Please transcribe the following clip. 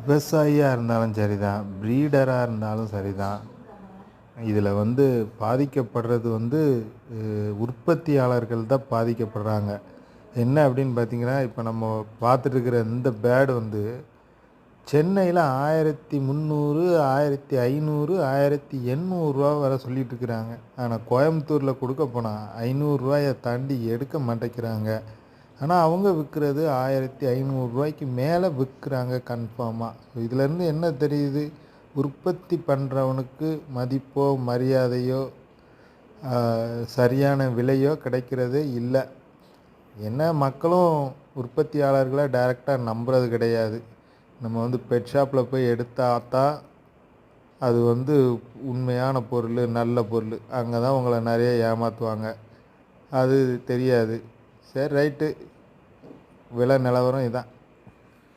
விவசாயியாக இருந்தாலும் சரி தான் ப்ரீடராக இருந்தாலும் சரி தான் இதில் வந்து பாதிக்கப்படுறது வந்து உற்பத்தியாளர்கள் தான் பாதிக்கப்படுறாங்க. என்ன அப்படின்னு பார்த்தீங்கன்னா இப்போ நம்ம பார்த்துட்ருக்கிற இந்த பேர்டு வந்து சென்னையில் ஆயிரத்தி முந்நூறு ஆயிரத்தி ஐநூறு ஆயிரத்தி எண்ணூறுரூவா வர சொல்லிட்டு இருக்கிறாங்க ஆனால் கோயம்புத்தூரில் கொடுக்க போனால் ஐநூறுரூவாயை தாண்டி எடுக்க மாட்டேங்கிறாங்க. ஆனால் அவங்க விற்கிறது ஆயிரத்தி ஐநூறுரூவாய்க்கு மேலே விற்கிறாங்க கன்ஃபார்மாக இதுலேருந்து என்ன தெரியுது? உற்பத்தி பண்ணுறவனுக்கு மதிப்போ மரியாதையோ சரியான விலையோ கிடைக்கிறதே இல்லை. என்ன மக்களும் உற்பத்தியாளர்களை டைரெக்டாக நம்புறது கிடையாது. நம்ம வந்து பெட் ஷாப்பில் போய் எடுத்தாத்தா அது வந்து உண்மையான பொருள் நல்ல பொருள். அங்கே தான் உங்களை நிறைய ஏமாற்றுவாங்க அது தெரியாது. சரி ரைட்டு. விலை நிலவரம் இதான்.